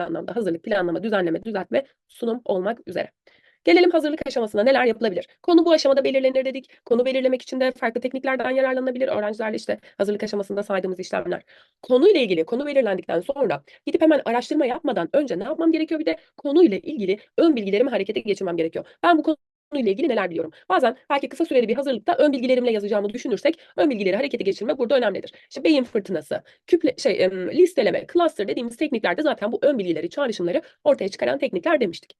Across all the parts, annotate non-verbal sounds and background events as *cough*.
anlamda hazırlık, planlama, düzenleme, düzeltme, sunum olmak üzere. Gelelim hazırlık aşamasına neler yapılabilir? Konu bu aşamada belirlenir dedik. Konu belirlemek için de farklı tekniklerden yararlanabilir. Öğrencilerle işte hazırlık aşamasında saydığımız işlemler. Konuyla ilgili konu belirlendikten sonra gidip hemen araştırma yapmadan önce ne yapmam gerekiyor? Bir de konuyla ilgili ön bilgilerimi harekete geçirmem gerekiyor. Ben bu konuyla ilgili neler biliyorum? Bazen belki kısa süreli bir hazırlıkta ön bilgilerimle yazacağımı düşünürsek ön bilgileri harekete geçirmek burada önemlidir. İşte beyin fırtınası, küple, şey, listeleme, cluster dediğimiz tekniklerde zaten bu ön bilgileri, çağrışımları ortaya çıkaran teknikler demiştik.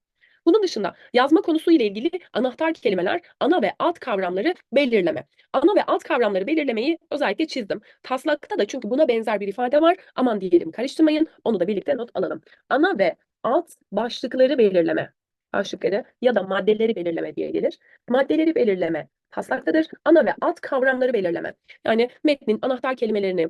Bunun dışında yazma konusu ile ilgili anahtar kelimeler, ana ve alt kavramları belirleme. Ana ve alt kavramları belirlemeyi özellikle çizdim. Taslakta da çünkü buna benzer bir ifade var. Aman diyelim karıştırmayın. Onu da birlikte not alalım. Ana ve alt başlıkları belirleme. Başlıkları ya da maddeleri belirleme diye gelir. Maddeleri belirleme taslaktadır. Ana ve alt kavramları belirleme. Yani metnin anahtar kelimelerini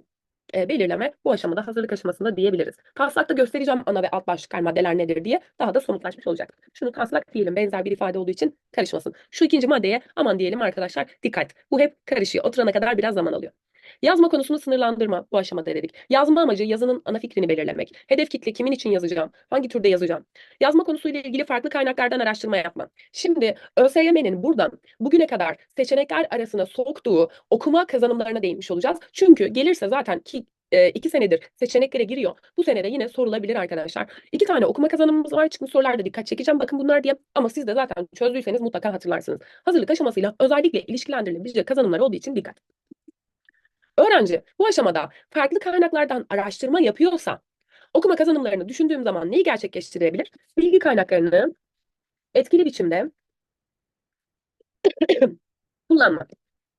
e, belirleme bu aşamada hazırlık aşamasında diyebiliriz. Taslakta göstereceğim ana ve alt başlıklar maddeler nedir diye daha da somutlaşmış olacak. Şunu taslak diyelim benzer bir ifade olduğu için karışmasın. Şu ikinci maddeye aman diyelim arkadaşlar dikkat. Bu hep karışıyor. Oturana kadar biraz zaman alıyor. Yazma konusunu sınırlandırma bu aşamada dedik. Yazma amacı yazının ana fikrini belirlemek. Hedef kitle kimin için yazacağım? Hangi türde yazacağım? Yazma konusuyla ilgili farklı kaynaklardan araştırma yapma. Şimdi ÖSYM'nin buradan bugüne kadar seçenekler arasına soktuğu okuma kazanımlarına değinmiş olacağız. Çünkü gelirse zaten ki e, iki senedir seçeneklere giriyor. Bu senede yine sorulabilir arkadaşlar. İki tane okuma kazanımımız var. Çıkmış sorularda dikkat çekeceğim. Bakın bunlar diye. Ama siz de zaten çözdüyseniz mutlaka hatırlarsınız. Hazırlık aşamasıyla özellikle ilişkilendirilebilecek kazanımlar olduğu için dikkat. Öğrenci bu aşamada farklı kaynaklardan araştırma yapıyorsa okuma kazanımlarını düşündüğüm zaman neyi gerçekleştirebilir? Bilgi kaynaklarını etkili biçimde *coughs* kullanmak.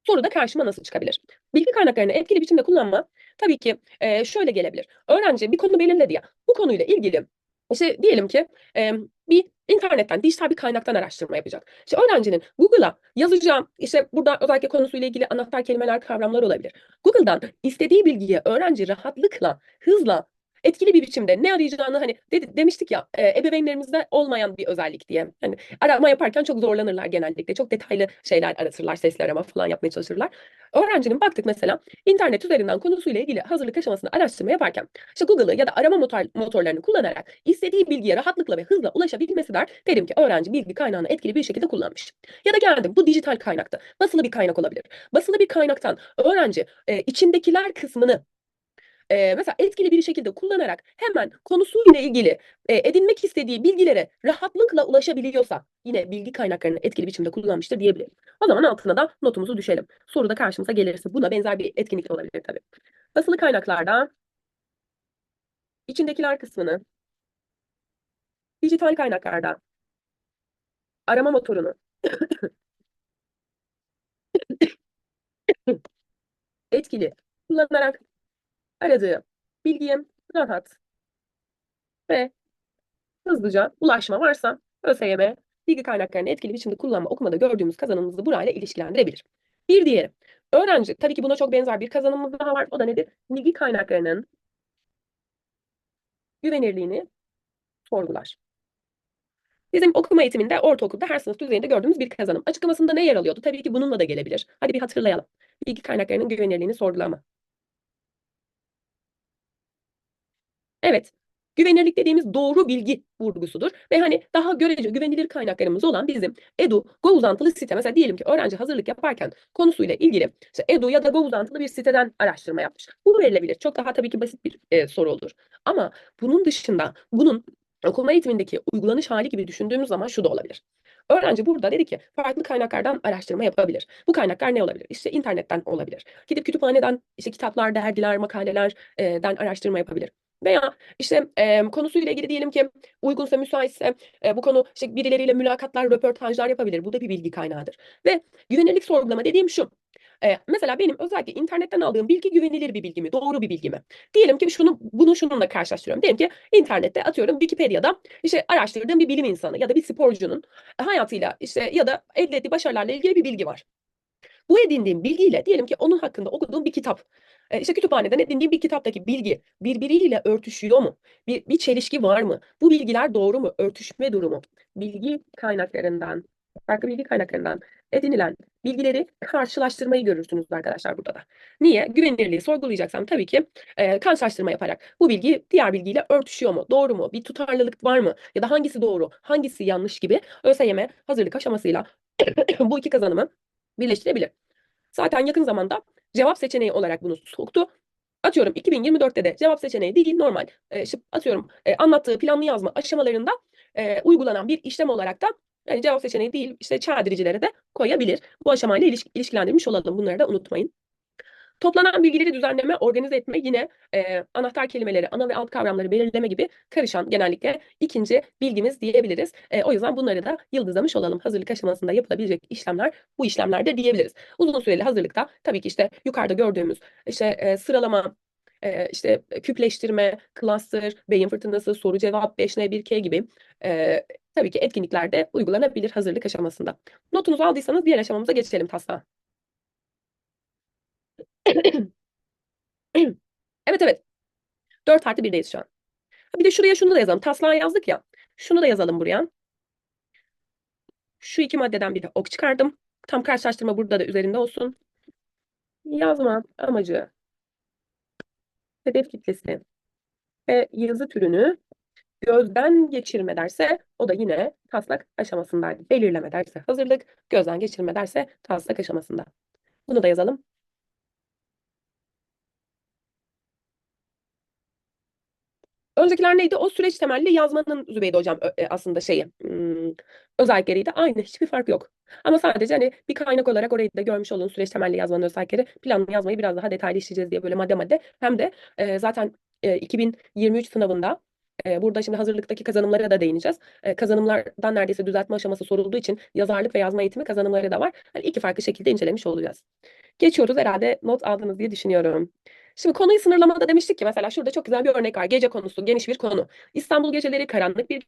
Soruda karşıma nasıl çıkabilir? Bilgi kaynaklarını etkili biçimde kullanma tabii ki e, şöyle gelebilir. Öğrenci bir konu belirledi ya. Bu konuyla ilgili işte diyelim ki e, bir internetten, dijital bir kaynaktan araştırma yapacak. İşte öğrencinin Google'a yazacağım, işte burada özellikle konusuyla ilgili anahtar kelimeler, kavramlar olabilir. Google'dan istediği bilgiye öğrenci rahatlıkla, hızla etkili bir biçimde ne arayacağını hani de, demiştik ya e, ebeveynlerimizde olmayan bir özellik diye. Hani arama yaparken çok zorlanırlar genellikle. Çok detaylı şeyler aratırlar, sesli arama falan yapmaya çalışırlar. Öğrencinin baktık mesela internet üzerinden konusuyla ilgili hazırlık aşamasında araştırma yaparken işte Google'ı ya da arama motor, motorlarını kullanarak istediği bilgiye rahatlıkla ve hızla ulaşabilmesi der. Derim ki öğrenci bilgi kaynağını etkili bir şekilde kullanmış. Ya da geldim bu dijital kaynakta. Basılı bir kaynak olabilir. Basılı bir kaynaktan öğrenci e, içindekiler kısmını e, mesela etkili bir şekilde kullanarak hemen konusuyla ilgili e, edinmek istediği bilgilere rahatlıkla ulaşabiliyorsa yine bilgi kaynaklarını etkili biçimde kullanmıştır diyebilirim. O zaman altına da notumuzu düşelim. Soruda karşımıza gelirse buna benzer bir etkinlik olabilir tabii. Basılı kaynaklarda içindekiler kısmını dijital kaynaklarda arama motorunu *coughs* etkili kullanarak aradığı bilgiye rahat ve hızlıca ulaşma varsa ÖSYM bilgi kaynaklarını etkili biçimde kullanma okumada gördüğümüz kazanımımızı burayla ilişkilendirebilir. Bir diğeri, öğrenci, tabii ki buna çok benzer bir kazanımımız daha var. O da nedir? Bilgi kaynaklarının güvenirliğini sorgular. Bizim okuma eğitiminde ortaokulda her sınıf düzeyinde gördüğümüz bir kazanım. Açıklamasında ne yer alıyordu? Tabii ki bununla da gelebilir. Hadi bir hatırlayalım. Bilgi kaynaklarının güvenirliğini sorgulama. Evet, güvenirlik dediğimiz doğru bilgi vurgusudur. Ve hani daha görece güvenilir kaynaklarımız olan bizim Edu, Go uzantılı site. Mesela diyelim ki öğrenci hazırlık yaparken konusuyla ilgili işte Edu ya da Go uzantılı bir siteden araştırma yapmış. Bu verilebilir. Çok daha tabii ki basit bir e, soru olur. Ama bunun dışında bunun okuma eğitimindeki uygulanış hali gibi düşündüğümüz zaman şu da olabilir. Öğrenci burada dedi ki farklı kaynaklardan araştırma yapabilir. Bu kaynaklar ne olabilir? İşte internetten olabilir. Gidip kütüphaneden işte kitaplar, dergiler, makalelerden araştırma yapabilir. Veya işte e, konusuyla ilgili diyelim ki uygunsa, müsaitse e, bu konu işte birileriyle mülakatlar, röportajlar yapabilir. Bu da bir bilgi kaynağıdır. Ve güvenirlik sorgulama dediğim şu. E, mesela benim özellikle internetten aldığım bilgi güvenilir bir bilgi mi, doğru bir bilgi mi? Diyelim ki şunu bunu şununla karşılaştırıyorum. Diyelim ki internette atıyorum Wikipedia'da işte araştırdığım bir bilim insanı ya da bir sporcunun hayatıyla işte ya da elde ettiği başarılarla ilgili bir bilgi var. Bu edindiğim bilgiyle diyelim ki onun hakkında okuduğum bir kitap. E, işte kütüphaneden edindiğim bir kitaptaki bilgi birbiriyle örtüşüyor mu? Bir, bir çelişki var mı? Bu bilgiler doğru mu? Örtüşme durumu. Bilgi kaynaklarından, farklı bilgi kaynaklarından edinilen bilgileri karşılaştırmayı görürsünüz arkadaşlar burada da. Niye? Güvenilirliği sorgulayacaksam tabii ki e, karşılaştırma yaparak bu bilgi diğer bilgiyle örtüşüyor mu? Doğru mu? Bir tutarlılık var mı? Ya da hangisi doğru, hangisi yanlış gibi ÖSYM hazırlık aşamasıyla *coughs* bu iki kazanımı birleştirebilir. Zaten yakın zamanda cevap seçeneği olarak bunu soktu. Atıyorum 2024'te de cevap seçeneği değil normal e, atıyorum e, anlattığı planlı yazma aşamalarında e, uygulanan bir işlem olarak da yani cevap seçeneği değil işte çağdırıcıları da koyabilir. Bu aşamayla iliş- ilişkilendirmiş olalım. Bunları da unutmayın. Toplanan bilgileri düzenleme, organize etme yine e, anahtar kelimeleri, ana ve alt kavramları belirleme gibi karışan genellikle ikinci bilgimiz diyebiliriz. E, o yüzden bunları da yıldızlamış olalım. Hazırlık aşamasında yapılabilecek işlemler bu işlemlerde diyebiliriz. Uzun süreli hazırlıkta tabii ki işte yukarıda gördüğümüz işte e, sıralama, e, işte küpleştirme, cluster, beyin fırtınası, soru cevap, 5N1K gibi e, tabii ki etkinliklerde uygulanabilir hazırlık aşamasında. Notunuzu aldıysanız diğer aşamamıza geçelim taslağa. *coughs* Evet evet. 4 artı 1'deyiz şu an. Bir de şuraya şunu da yazalım. Taslağı yazdık ya. Şunu da yazalım buraya. Şu iki maddeden bir de ok çıkardım. Tam karşılaştırma burada da üzerinde olsun. Yazma amacı, hedef kitlesi ve yazı türünü gözden geçirme derse o da yine taslak aşamasındaydı. Belirleme derse hazırlık, gözden geçirme derse taslak aşamasında. Bunu da yazalım. Öncekiler neydi? O süreç temelli yazmanın Zübeyde hocam e, aslında şeyi hmm, özellikleriydi. Aynı hiçbir fark yok. Ama sadece hani bir kaynak olarak orayı da görmüş olun süreç temelli yazmanın özellikleri. Planlı yazmayı biraz daha detaylı işleyeceğiz diye böyle madde madde. Hem de zaten e, 2023 sınavında e, burada şimdi hazırlıktaki kazanımlara da değineceğiz. E, kazanımlardan neredeyse düzeltme aşaması sorulduğu için yazarlık ve yazma eğitimi kazanımları da var. Yani iki farklı şekilde incelemiş olacağız. Geçiyoruz herhalde not aldınız diye düşünüyorum. Şimdi konuyu sınırlamada demiştik ki mesela şurada çok güzel bir örnek var. Gece konusu, geniş bir konu. İstanbul geceleri karanlık bir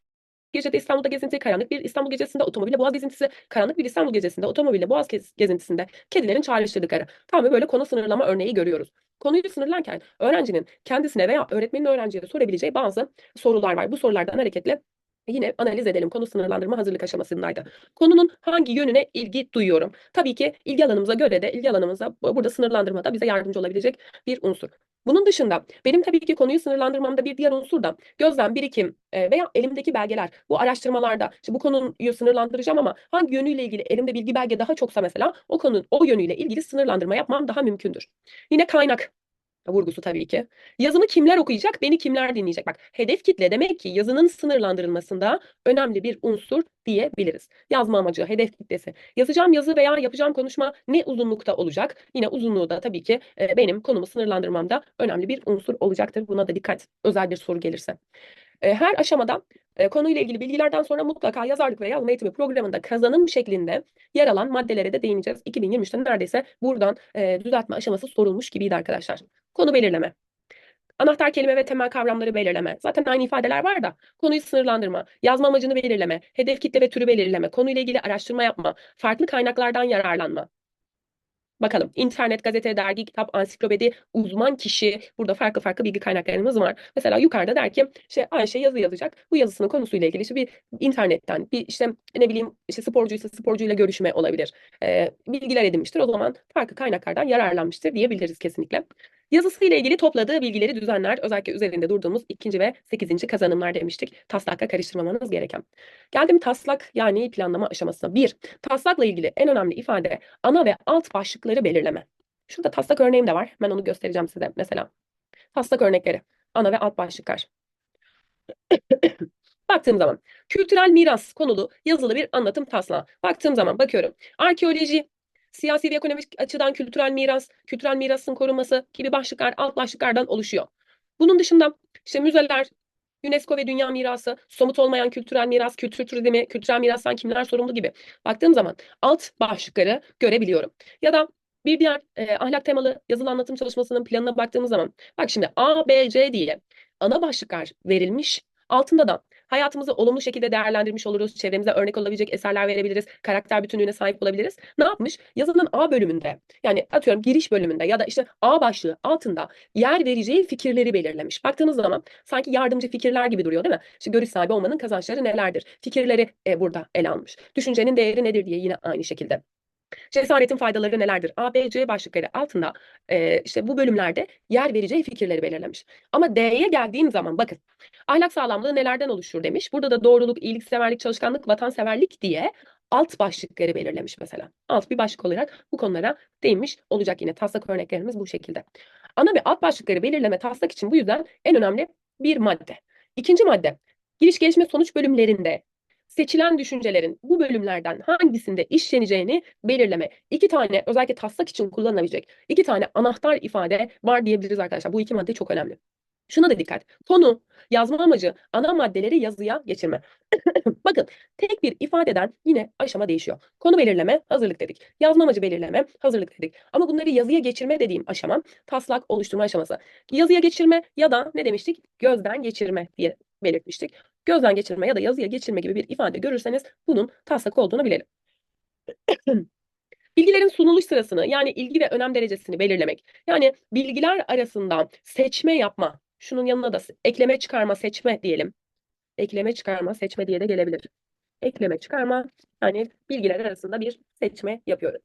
gecede İstanbul'da gezinti, karanlık bir İstanbul gecesinde otomobille boğaz gezintisi, karanlık bir İstanbul gecesinde otomobille boğaz gez- gezintisinde kedilerin çağrıştırdıkları. Tam böyle konu sınırlama örneği görüyoruz. Konuyu sınırlarken öğrencinin kendisine veya öğretmenin öğrenciye sorabileceği bazı sorular var. Bu sorulardan hareketle Yine analiz edelim. Konu sınırlandırma hazırlık aşamasındaydı. Konunun hangi yönüne ilgi duyuyorum? Tabii ki ilgi alanımıza göre de ilgi alanımıza bu- burada sınırlandırmada bize yardımcı olabilecek bir unsur. Bunun dışında benim tabii ki konuyu sınırlandırmamda bir diğer unsur da gözlem, birikim e, veya elimdeki belgeler. Bu araştırmalarda işte bu konuyu sınırlandıracağım ama hangi yönüyle ilgili elimde bilgi belge daha çoksa mesela o konunun o yönüyle ilgili sınırlandırma yapmam daha mümkündür. Yine kaynak vurgusu tabii ki. Yazımı kimler okuyacak, beni kimler dinleyecek? Bak hedef kitle demek ki yazının sınırlandırılmasında önemli bir unsur diyebiliriz. Yazma amacı, hedef kitlesi. Yazacağım yazı veya yapacağım konuşma ne uzunlukta olacak? Yine uzunluğu da tabii ki e, benim konumu sınırlandırmamda önemli bir unsur olacaktır. Buna da dikkat, özel bir soru gelirse. E, Her aşamada e, konuyla ilgili bilgilerden sonra mutlaka yazarlık ve yazma eğitimi programında kazanım şeklinde yer alan maddelere de değineceğiz. 2023'te neredeyse buradan e, düzeltme aşaması sorulmuş gibiydi arkadaşlar. Konu belirleme. Anahtar kelime ve temel kavramları belirleme. Zaten aynı ifadeler var da konuyu sınırlandırma, yazma amacını belirleme, hedef kitle ve türü belirleme, konuyla ilgili araştırma yapma, farklı kaynaklardan yararlanma. Bakalım internet, gazete, dergi, kitap, ansiklopedi, uzman kişi burada farklı farklı bilgi kaynaklarımız var. Mesela yukarıda der ki işte Ayşe yazı yazacak. Bu yazısının konusuyla ilgili işte bir internetten bir işte ne bileyim işte sporcuysa sporcuyla görüşme olabilir. Ee, bilgiler edinmiştir. O zaman farklı kaynaklardan yararlanmıştır diyebiliriz kesinlikle. Yazısıyla ilgili topladığı bilgileri düzenler. Özellikle üzerinde durduğumuz ikinci ve sekizinci kazanımlar demiştik. Taslakla karıştırmamanız gereken. Geldim taslak yani planlama aşamasına. Bir, taslakla ilgili en önemli ifade ana ve alt başlıkları belirleme. Şurada taslak örneğim de var. Ben onu göstereceğim size mesela. Taslak örnekleri. Ana ve alt başlıklar. *coughs* Baktığım zaman kültürel miras konulu yazılı bir anlatım taslağı. Baktığım zaman bakıyorum. Arkeoloji, siyasi ve ekonomik açıdan kültürel miras, kültürel mirasın korunması gibi başlıklar alt başlıklardan oluşuyor. Bunun dışında işte müzeler, UNESCO ve Dünya Mirası, somut olmayan kültürel miras, kültür turizmi, kültürel mirastan kimler sorumlu gibi baktığım zaman alt başlıkları görebiliyorum. Ya da bir diğer e, ahlak temalı yazılı anlatım çalışmasının planına baktığımız zaman bak şimdi A, B, C diye ana başlıklar verilmiş. Altında da hayatımızı olumlu şekilde değerlendirmiş oluruz. Çevremize örnek olabilecek eserler verebiliriz. Karakter bütünlüğüne sahip olabiliriz. Ne yapmış? Yazının A bölümünde yani atıyorum giriş bölümünde ya da işte A başlığı altında yer vereceği fikirleri belirlemiş. Baktığınız zaman sanki yardımcı fikirler gibi duruyor değil mi? İşte görüş sahibi olmanın kazançları nelerdir? Fikirleri e, burada ele almış. Düşüncenin değeri nedir diye yine aynı şekilde. Cesaretin faydaları nelerdir? A, B, C başlıkları altında e, işte bu bölümlerde yer vereceği fikirleri belirlemiş. Ama D'ye geldiğim zaman bakın ahlak sağlamlığı nelerden oluşur demiş. Burada da doğruluk, iyilikseverlik, çalışkanlık, vatanseverlik diye alt başlıkları belirlemiş mesela. Alt bir başlık olarak bu konulara değinmiş olacak yine. Taslak örneklerimiz bu şekilde. Ana ve alt başlıkları belirleme taslak için bu yüzden en önemli bir madde. İkinci madde, giriş gelişme sonuç bölümlerinde seçilen düşüncelerin bu bölümlerden hangisinde işleneceğini belirleme. İki tane özellikle taslak için kullanılabilecek iki tane anahtar ifade var diyebiliriz arkadaşlar. Bu iki madde çok önemli. Şuna da dikkat. Konu, yazma amacı, ana maddeleri yazıya geçirme. *coughs* Bakın tek bir ifadeden yine aşama değişiyor. Konu belirleme, hazırlık dedik. Yazma amacı belirleme, hazırlık dedik. Ama bunları yazıya geçirme dediğim aşama taslak oluşturma aşaması. Yazıya geçirme ya da ne demiştik? Gözden geçirme diye belirtmiştik. Gözden geçirme ya da yazıya geçirme gibi bir ifade görürseniz bunun taslak olduğunu bilelim. *clears throat* Bilgilerin sunuluş sırasını yani ilgi ve önem derecesini belirlemek. Yani bilgiler arasında seçme yapma. Şunun yanına da ekleme çıkarma seçme diyelim. Ekleme çıkarma seçme diye de gelebilir. Ekleme çıkarma yani bilgiler arasında bir seçme yapıyorum.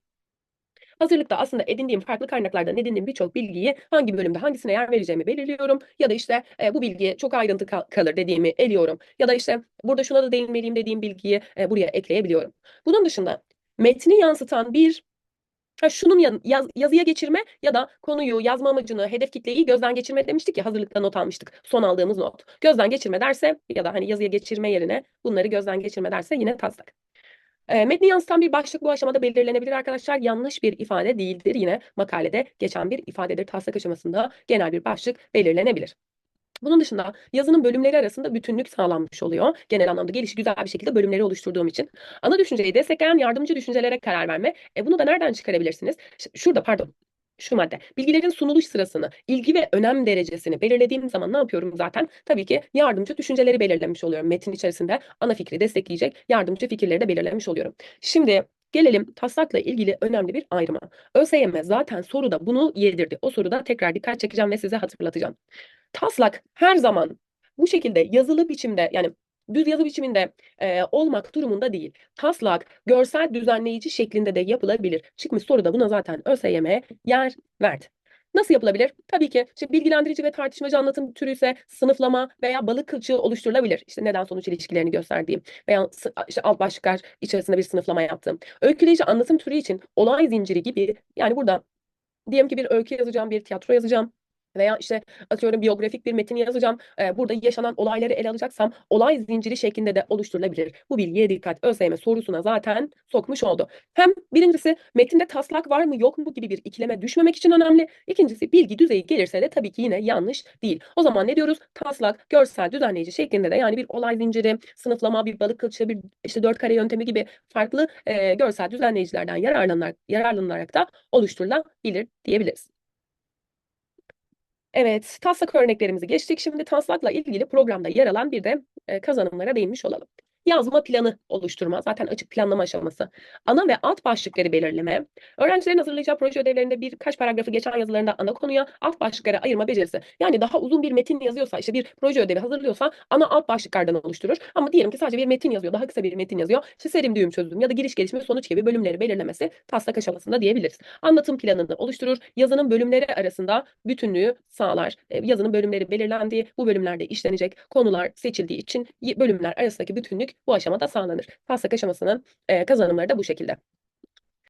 Hazırlıkta aslında edindiğim farklı kaynaklardan edindiğim birçok bilgiyi hangi bölümde hangisine yer vereceğimi belirliyorum. Ya da işte e, bu bilgiye çok ayrıntı kal kalır dediğimi eliyorum. Ya da işte burada şuna da değinmeliyim dediğim bilgiyi e, buraya ekleyebiliyorum. Bunun dışında metni yansıtan bir Ha, şunun yan, yaz, yazıya geçirme ya da konuyu, yazma amacını, hedef kitleyi gözden geçirme demiştik ya hazırlıkta not almıştık. Son aldığımız not. Gözden geçirme derse ya da hani yazıya geçirme yerine bunları gözden geçirme derse yine taslak. E, metni yansıtan bir başlık bu aşamada belirlenebilir arkadaşlar. Yanlış bir ifade değildir. Yine makalede geçen bir ifadedir. Taslak aşamasında genel bir başlık belirlenebilir. Bunun dışında yazının bölümleri arasında bütünlük sağlanmış oluyor. Genel anlamda gelişi güzel bir şekilde bölümleri oluşturduğum için. Ana düşünceyi destekleyen yardımcı düşüncelere karar verme. E bunu da nereden çıkarabilirsiniz? Şurada pardon şu madde. Bilgilerin sunuluş sırasını, ilgi ve önem derecesini belirlediğim zaman ne yapıyorum zaten? Tabii ki yardımcı düşünceleri belirlemiş oluyorum. Metin içerisinde ana fikri destekleyecek yardımcı fikirleri de belirlemiş oluyorum. Şimdi Gelelim taslakla ilgili önemli bir ayrıma. ÖSYM zaten soruda bunu yedirdi. O soruda tekrar dikkat çekeceğim ve size hatırlatacağım. Taslak her zaman bu şekilde yazılı biçimde yani düz yazı biçiminde e, olmak durumunda değil. Taslak, görsel düzenleyici şeklinde de yapılabilir. Çıkmış soruda buna zaten ÖSYM yer verdi. Nasıl yapılabilir? Tabii ki işte bilgilendirici ve tartışmacı anlatım türü ise sınıflama veya balık kılçığı oluşturulabilir. İşte neden sonuç ilişkilerini gösterdiğim veya işte alt başlıklar içerisinde bir sınıflama yaptım. Öyküleyici anlatım türü için olay zinciri gibi yani burada diyelim ki bir öykü yazacağım, bir tiyatro yazacağım veya işte atıyorum biyografik bir metin yazacağım. E, burada yaşanan olayları ele alacaksam olay zinciri şeklinde de oluşturulabilir. Bu bilgiye dikkat. ÖSYM sorusuna zaten sokmuş oldu. Hem birincisi metinde taslak var mı yok mu gibi bir ikileme düşmemek için önemli. İkincisi bilgi düzeyi gelirse de tabii ki yine yanlış değil. O zaman ne diyoruz? Taslak, görsel, düzenleyici şeklinde de yani bir olay zinciri, sınıflama, bir balık kılçığı, bir işte dört kare yöntemi gibi farklı e, görsel düzenleyicilerden yararlanarak, yararlanarak da oluşturulabilir diyebiliriz. Evet, taslak örneklerimizi geçtik. Şimdi taslakla ilgili programda yer alan bir de e, kazanımlara değinmiş olalım yazma planı oluşturma, zaten açık planlama aşaması, ana ve alt başlıkları belirleme, öğrencilerin hazırlayacağı proje ödevlerinde birkaç paragrafı geçen yazılarında ana konuya alt başlıklara ayırma becerisi. Yani daha uzun bir metin yazıyorsa, işte bir proje ödevi hazırlıyorsa ana alt başlıklardan oluşturur. Ama diyelim ki sadece bir metin yazıyor, daha kısa bir metin yazıyor. İşte serim düğüm çözüm ya da giriş gelişme sonuç gibi bölümleri belirlemesi taslak aşamasında diyebiliriz. Anlatım planını oluşturur, yazının bölümleri arasında bütünlüğü sağlar. E, yazının bölümleri belirlendiği, bu bölümlerde işlenecek konular seçildiği için bölümler arasındaki bütünlük bu aşamada sağlanır. Taslak aşamasının e, kazanımları da bu şekilde.